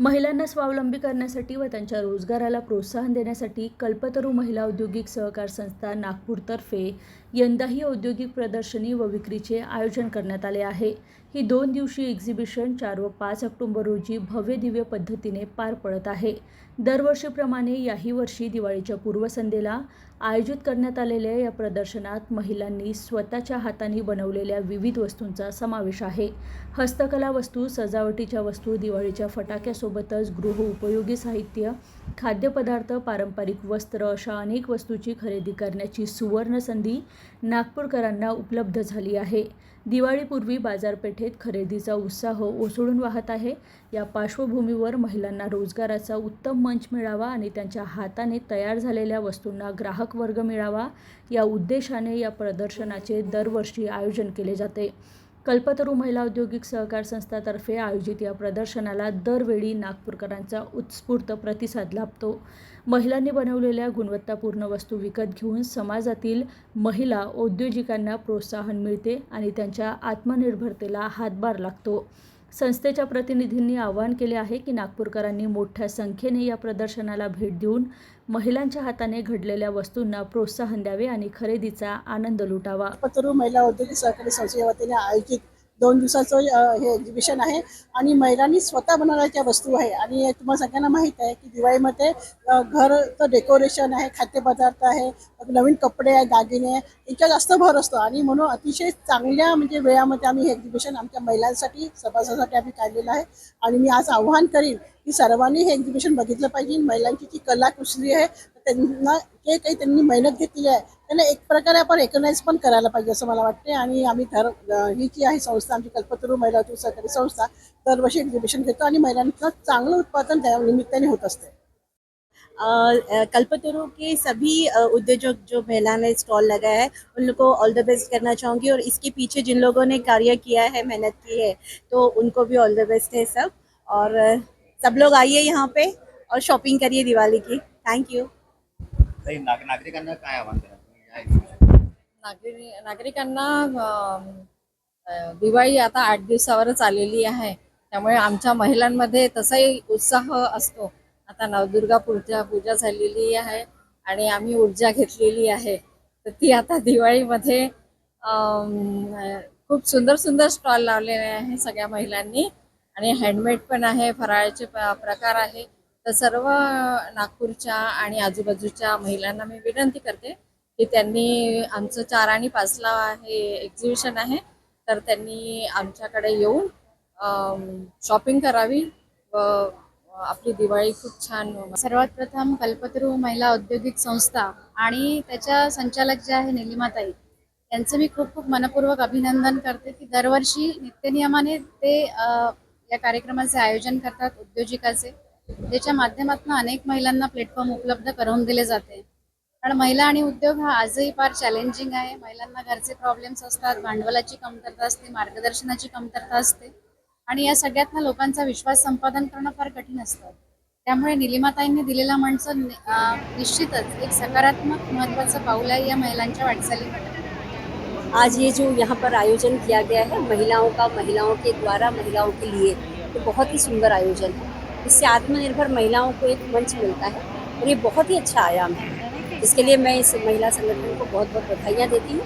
महिलांना स्वावलंबी करण्यासाठी व त्यांच्या रोजगाराला प्रोत्साहन देण्यासाठी कल्पतरू महिला औद्योगिक सहकार संस्था नागपूरतर्फे यंदाही औद्योगिक प्रदर्शनी व विक्रीचे आयोजन करण्यात आले आहे. ही दोन दिवशी एक्झिबिशन चार व पाच ऑक्टोबर रोजी भव्य दिव्य पद्धतीने पार पडत आहे. दरवर्षीप्रमाणे याही वर्षी दिवाळीच्या पूर्वसंध्येला आयोजित करण्यात आलेल्या या प्रदर्शनात महिलांनी स्वतःच्या हातांनी बनवलेल्या विविध वस्तूंचा समावेश आहे. हस्तकला वस्तू सजावटीच्या वस्तू दिवाळीच्या फटाक्यासोबतच गृहउपयोगी साहित्य खाद्यपदार्थ पारंपरिक वस्त्र अशा अनेक वस्तूची खरेदी करण्याची सुवर्ण संधी नागपूरकरांना उपलब्ध झाली आहे. दिवाळीपूर्वी बाजारपेठेत खरेदीचा उत्साह ओसळून वाहत आहे. या पार्श्वभूमीवर महिलांना रोजगाराचा उत्तम मंच मिळावा आणि त्यांच्या हाताने तयार झालेल्या वस्तूंना ग्राहक वर्ग मिळावा या उद्देशाने या प्रदर्शनाचे दरवर्षी आयोजन केले जाते. कल्पतरू महिला औद्योगिक सहकार संस्थातर्फे आयोजित या प्रदर्शनाला दरवेळी नागपूरकरांचा उत्स्फूर्त प्रतिसाद लाभतो. महिलांनी बनवलेल्या गुणवत्तापूर्ण वस्तू विकत घेऊन समाजातील महिला उद्योजिकांना प्रोत्साहन मिळते आणि त्यांच्या आत्मनिर्भरतेला हातभार लागतो. संस्थेच्या प्रतिनिधींनी आवाहन केले आहे की नागपूरकरांनी मोठ्या संख्येने या प्रदर्शनाला भेट देऊन महिलांच्या हाताने घडलेल्या वस्तूंना प्रोत्साहन द्यावे आणि खरेदीचा आनंद लुटावा. महिला औद्योगिक सहकारी संस्थेच्या वतीने आयोजित दोन दिवसाचं हे एक्झिबिशन आहे आणि महिलांनी स्वतः बनवण्याच्या वस्तू आहे. आणि तुम्हाला सगळ्यांना माहीत आहे की दिवाळीमध्ये घर घरचं डेकोरेशन आहे खाद्यपदार्थ आहे नवीन कपडे आहे दागिने आहे जास्त भर असतो. आणि म्हणून अतिशय चांगल्या म्हणजे वेळामध्ये आम्ही हे एक्झिबिशन आमच्या महिलांसाठी सभासासाठी आम्ही काढलेलं आहे. आणि मी आज आव्हान करीन की सर्वांनी हे एक्झिबिशन बघितलं पाहिजे. महिलांची जी कला कुसली आहे काही मेहनत घेतली आहे त्यांना एक प्रकारे आपण रेकग्नाईज पण करायला पाहिजे असं वाटते आणि आम्ही ही जी आहे संस्था आमची कल्पतरू महिला उद्योग सहकारी संस्था दरवर्षी एक्झिबिशन घेतो आणि महिलांचं चांगलं उत्पादन त्या निमित्ताने होत अ, कल्पतरु के सभी उद्योजक जो महिला ने स्टॉल लगाया है उन लोग को ऑल द बेस्ट करना चाहूँगी और इसके पीछे जिन लोगों ने कार्य किया है मेहनत की है तो उनको भी ऑल द बेस्ट है सब। और सब लोग आइए यहाँ पे और शॉपिंग करिए दिवाली की। थैंक यू ताई, नाग नागरिकांना काय आव्हान तुम्ही या exhibition नागरी नागरिकांना दिवाळी आता आठ दिवसावरच आलेली आहे. त्यामुळे आमच्या महिलांमध्ये तसाही उत्साह असतो. आता नवदुर्गा पूजा पूजा झालेली आहे आणि आम्ही ऊर्जा घेतलेली आहे. तर ती आता दिवाळीमध्ये खूप सुंदर सुंदर स्टॉल लावलेले आहे सगळ्या महिलांनी. आणि हँडमेड पण आहे फराळाचे प- प्रकार आहे. तर सर्व नागपूरच्या आणि आजूबाजूच्या महिलांना मी विनंती करते की त्यांनी आमचं चार आणि पाचला हे एक्झिबिशन आहे. तर त्यांनी आमच्याकडे येऊन शॉपिंग करावी व आपली दिवाळी खूप छान सर्वात प्रथम कल्पतरू महिला औद्योगिक संस्था आणि त्याच्या संचालक जे आहे निलिमाताई त्यांचं मी खूप खूप मनपूर्वक अभिनंदन करते की दरवर्षी नित्यनियमाने ते या कार्यक्रमाचे आयोजन करतात उद्योजिकाचे ज्याच्या माध्यमातून अनेक महिलांना प्लॅटफॉर्म उपलब्ध करून दिले जाते. कारण महिला आणि उद्योग हा आजही फार चॅलेंजिंग आहे. महिलांना घरचे प्रॉब्लेम्स असतात भांडवलाची कमतरता असते मार्गदर्शनाची कमतरता असते. आणि या सगळ्यातनं लोकांचा विश्वास संपादन करणं फार कठीण असतं. त्यामुळे निलिमाताईंनी दिलेला माणसं निश्चितच एक सकारात्मक महत्वाचं पाऊल आहे या महिलांच्या वाटचालीमध्ये आज ये जो यहाँ पर आयोजन किया गया है महिलाओं का महिलाओं के द्वारा महिलाओं के लिए तो बहुत ही सुंदर आयोजन है। इससे आत्मनिर्भर महिलाओं को एक मंच मिलता है और ये बहुत ही अच्छा आयाम है। इसके लिए मैं इस महिला संगठन को बहुत बहुत बधाइयाँ देती हूँ।